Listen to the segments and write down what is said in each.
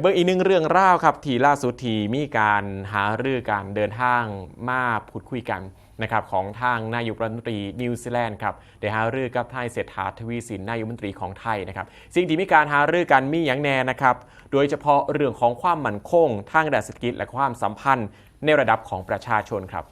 เบิ่งอีกหนึ่งเรื่องราวครับที่ล่าสุดที่มีการหารือการเดินทางมาพูดคุยกันนะครับของทางนายกรัฐมนตรีนิวซีแลนด์ครับได้หารือกับไทยเศรษฐาทวีสินนายกรัฐมนตรีของไทยนะครับสิ่งที่มีการหารือกันมีอย่างแน่นะครับโดยเฉพาะเรื่องของความมั่นคงทางด้านเศรษฐกิจและความสัมพันธ์ในระดับของประชาชนครับ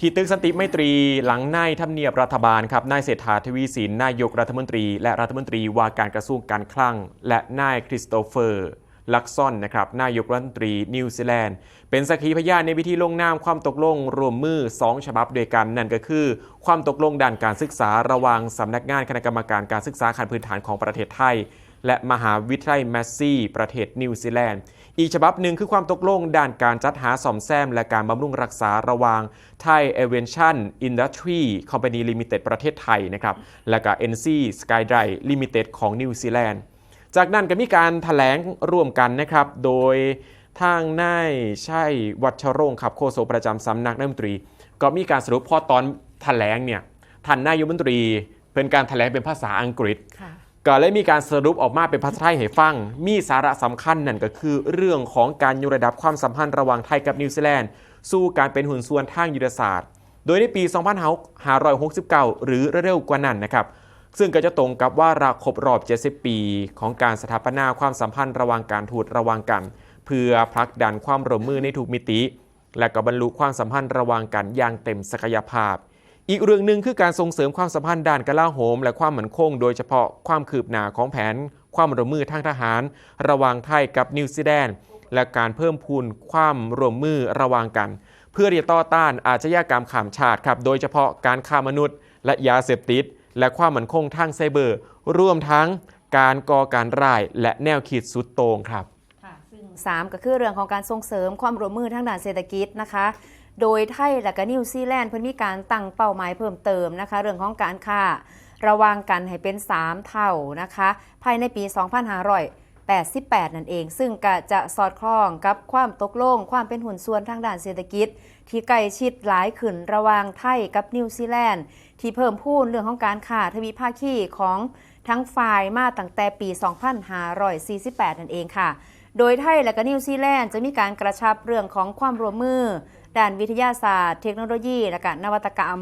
ที่ตึกสันติไมตรีหลังในทำเนียบรัฐบาลครับนายเศรษฐาทวีสินนายกรัฐมนตรี และรัฐมนตรีว่าการกระทรวงการคลัง และนายคริสโตเฟอร์ลักซอนนะครับนายกรัฐมนตรีนิวซีแลนด์ เป็นสักขีพยานในพิธีลงนามความตกลงรวมมือ 2 ฉบับด้วยกัน นั่นก็คือ ความตกลงด้านการศึกษาระหว่างสำนักงานคณะกรรมการการศึกษาขั้นพื้นฐานของประเทศไทย และมหาวิทยาลัยแมสซี่ ประเทศนิวซีแลนด์ อีกฉบับหนึ่งคือความตกลงด้านการจัดหาซ่อมแซม และการบำรุงรักษาระหว่าง Thai Aviation Industry Company Limited ประเทศไทยนะครับและก็ NC Skydrive Limited ของนิวซีแลนด์จากนั้นก็มีการถแถลงร่วมกันนะครับ โดยทางนายชัยวัชโรงค์ขับโฆษกประจำสำนักนายมนตรี ก็มีการสรุปพอตอนถแถลงเนี่ยท่านนายมนตรีเป็นการถแถลงเป็นภาษาอังกฤษ ก็เลยมีการสรุปออกมาเป็นภาษาไทยให้ฟัง มีสาระสำคัญนั่นก็คือ เรื่องของการยกระดับความสัมพันธ์ระหว่างไทยกับนิวซีแลนด์ สู่การเป็นหุ่นส่วนทางยุทธศาสตร์ โดยในปี 2569 หรือเร็วกว่านั้นนะครับ ซึ่งก็จะตรงกับว่าระครบรอบ 70 ปี ของการสถาปนาความสัมพันธ์ระหว่างการทูตระหว่างกัน เพื่อผลักดันความร่วมมือในทุกมิติ และก็บรรลุความสัมพันธ์ระหว่างกันอย่างเต็มศักยภาพ อีกเรื่องหนึ่งคือการส่งเสริมความสัมพันธ์ด้านกลาโหม และความมั่นคง โดยเฉพาะความคืบหน้าของแผน ความร่วมมือทางทหาร ระหว่างไทยกับนิวซีแลนด์และการเพิ่มพูนความร่วมมือระหว่างกัน เพื่อที่จะต่อต้านอาชญากรรมข้ามชาติครับ โดยเฉพาะการฆ่ามนุษย์ และยาเสพติด และความมั่นคงทางไซเบอร์รวมทั้งการก่อการร้ายและแนวคิดสุดโต่งครับค่ะซึ่ง3ก็คือเรื่องของการส่งเสริมความร่วมมือทางด้านเศรษฐกิจนะคะ โดยไทยและก็นิวซีแลนด์เพิ่นมีการตั้งเป้าหมายเพิ่มเติมนะคะ เรื่องของการค้าระวางกันให้เป็น 3 เท่านะคะ ภายในปี 2588 นั่นเอง ซึ่งก็จะสอดคล้องกับความตกลง ความเป็นหุ่นส่วนทางด้านเศรษฐกิจ ที่ใกล้ชิดหลายขึ้นระว่างไทยกับนิวซีแลนด์ ที่เพิ่มพูนเรื่องของการค้าทวีภาคีของทั้งฝ่ายมาตั้งแต่ปี 2548 นั่นเองค่ะ โดยไทยและก็นิวซีแลนด์จะมีการกระชับเรื่องของความร่วมมือ ด้านวิทยาศาสตร์ เทคโนโลยี และก็นวัตกรรม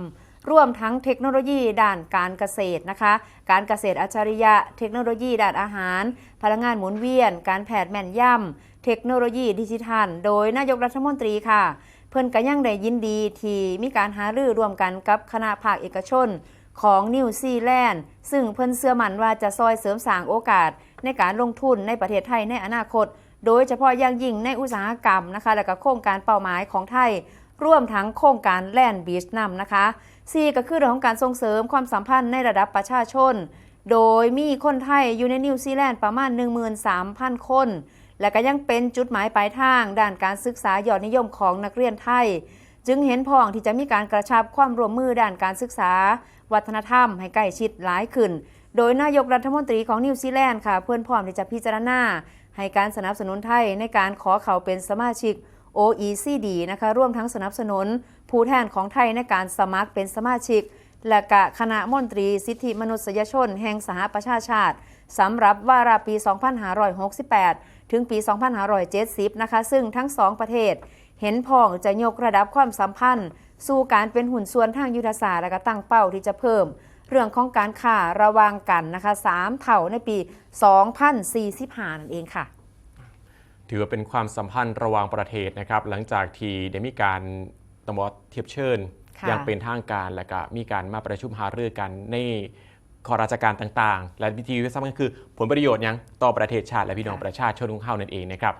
ร่วมทั้งเทคโนโลยีด้านการเกษตรนะคะ การเกษตรอัจฉริยะ เทคโนโลยีด้านอาหาร พลังงานหมุนเวียน การแพทย์แม่นยำ เทคโนโลยีดิจิทัล โดยนายกรัฐมนตรีค่ะ เพิ่อนก็ยังได้ยินดีที่มีการหารือร่วมกันกับคณะภาคเอกชนของนิวซีแลนด์ ซึ่งเพิ่อนเชื่อมันว่าจะซอยเสริมสร้างโอกาสในการลงทุนในประเทศไทยในอนาคต โดยเฉพาะอย่างยิ่งในอุตสาหกรรมนะคะและก็โครงการเป้าหมายของไทย ร่วมทั้งโครงการแลนด์บีชนำนะคะ 4 ก็คือเรื่องของการส่งเสริมความสัมพันธ์ในระดับประชาชน โดยมีคนไทยอยู่ในนิวซีแลนด์ประมาณ 13,000 คน และก็ยังเป็นจุดหมายปลายทาง ด้านการศึกษายอดนิยมของนักเรียนไทย จึงเห็นพ้องที่จะมีการกระชับความร่วมมือด้านการศึกษา วัฒนธรรมให้ใกล้ชิดหลายขึ้น โดยนายกรัฐมนตรีของนิวซีแลนด์ค่ะ เพื่อนพร้อมที่จะพิจารณาให้การสนับสนุนไทยในการขอเขาเป็นสมาชิก OECD นะคะร่วมทั้งสนับสนุน ผู้แทนของไทยในการสมัครเป็นสมาชิก และกะคณะมนตรีสิทธิมนุษยชน แห่งสหประชาชาติสำหรับวาระปี 2568 ถึงปี 2570 นะคะ ซึ่งทั้งสองประเทศ เห็นพ้องจะยกระดับความสัมพันธ์ สู่การเป็นหุ่นส่วนทางยุทธศาสตร์และก็ตั้งเป้าที่จะเพิ่ม เรื่องของการค้าระหวางกันนะคะ3เท่าในปี 2045นั่นเองค่ะ ถือว่าเป็นความสัมพันธ์ระหว่างประเทศนะครับ หลังจากที่ได้มีการตำรวจเทียบเชิญค่ะอย่างเป็นทางการและก็มีการมาประชุมหารือกันในข้อราชการต่างๆ และวิธีที่สำคัญคือ ผลประโยชน์หยังต่อประเทศชาติและพี่น้องประชาชนของเขานั่นเองนะครับ